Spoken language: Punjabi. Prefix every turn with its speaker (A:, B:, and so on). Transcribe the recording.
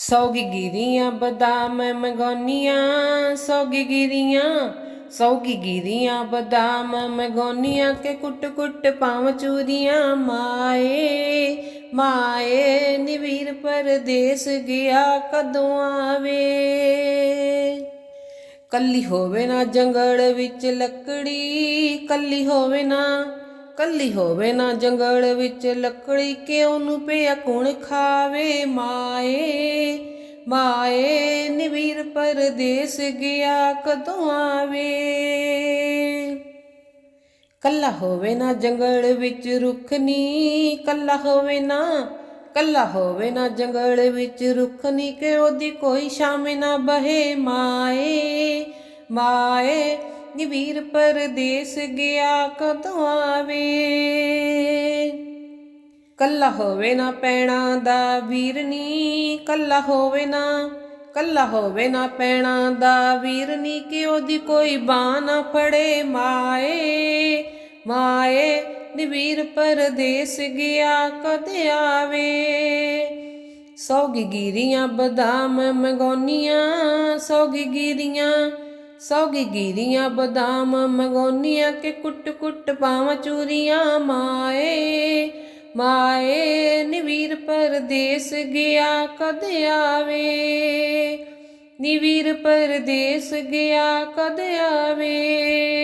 A: ਸੌਗੀ ਗਿਰੀਆਂ, ਬਦਾਮ ਮਗੋਨੀਆਂ ਸੌਗੀ ਗਿਰੀਆਂ ਸੌਗੀ ਗਿਰੀਆਂ, ਬਦਾਮ ਮਗੋਨੀਆਂ ਕੇ ਕੁੱਟ ਕੁੱਟ ਪਾਵ ਚੂਰੀਆਂ। ਮਾਏ ਮਾਏ, ਨਿਵੀਰ ਪਰਦੇਸ ਗਿਆ ਕਦੋਂ ਆਵੇ? ਕੱਲੀ ਹੋਵੇ ਨਾ ਜੰਗਲ ਵਿੱਚ ਲੱਕੜੀ, ਕੱਲੀ ਹੋਵੇ ਨਾ ਕੱਲੀ ਹੋਵੇ ਨਾ ਜੰਗਲ ਵਿੱਚ ਲੱਕੜੀ, ਕਿਉਂ ਉਹਨੂੰ ਪਿਆ ਕੌਣ ਖਾਵੇ? ਮਾਏ ਮਾਏ, ਨਿਵੀਰ ਪਰਦੇਸ ਗਿਆ ਕਦੋਂ ਆਵੇ? ਕੱਲਾ ਹੋਵੇ ਨਾ ਜੰਗਲ ਵਿੱਚ ਰੁੱਖ ਨੀ ਕੱਲਾ ਹੋਵੇ ਨਾ, ਕੱਲਾ ਹੋਵੇ ਨਾ ਜੰਗਲ ਵਿੱਚ ਰੁੱਖ ਨੀ ਕਿ ਉਹਦੀ ਕੋਈ ਸ਼ਾਮ ਨਾ ਬਹੇ? ਮਾਏ ਮਾਏ ਨੀ ਵੀਰ ਪਰਦੇਸ ਗਿਆ ਕਦੋਂ ਆਵੇ? ਕੱਲਾ ਹੋਵੇ ਨਾ ਪੈਣਾ ਦਾ ਵੀਰ ਨੀ, ਕੱਲਾ ਹੋਵੇ ਨਾ, ਕੱਲਾ ਹੋਵੇ ਨਾ ਪੈਣਾ ਦਾ ਵੀਰਨੀ ਕਿ ਉਹਦੀ ਕੋਈ ਬਾਹ ਨਾ ਫੜੇ ਮਾਏ ਮਾਏ ਨੀ ਵੀਰ ਪਰਦੇਸ ਗਿਆ ਕਦੇ ਆਵੇ? ਸੌਗੀ ਗਿਰੀਆਂ ਬਦਾਮ ਮਗੋਨੀਆਂ ਸੌਗੀ ਗਿਰੀਆਂ ਸੌਗੀ ਗਿਰੀਆਂ ਬਦਾਮ, ਮਗੋਨੀਆਂ ਕੇ ਕੁੱਟ ਕੁੱਟ ਪਾਵਾਂ ਚੂਰੀਆਂ। ਮਾਏ ਮਾਏ ਨਿਵੀਰ ਪਰਦੇਸ ਗਿਆ ਕਦ ਆਵੇ? ਨਿਵੀਰ ਪਰਦੇਸ ਗਿਆ ਕਦ ਆਵੇ?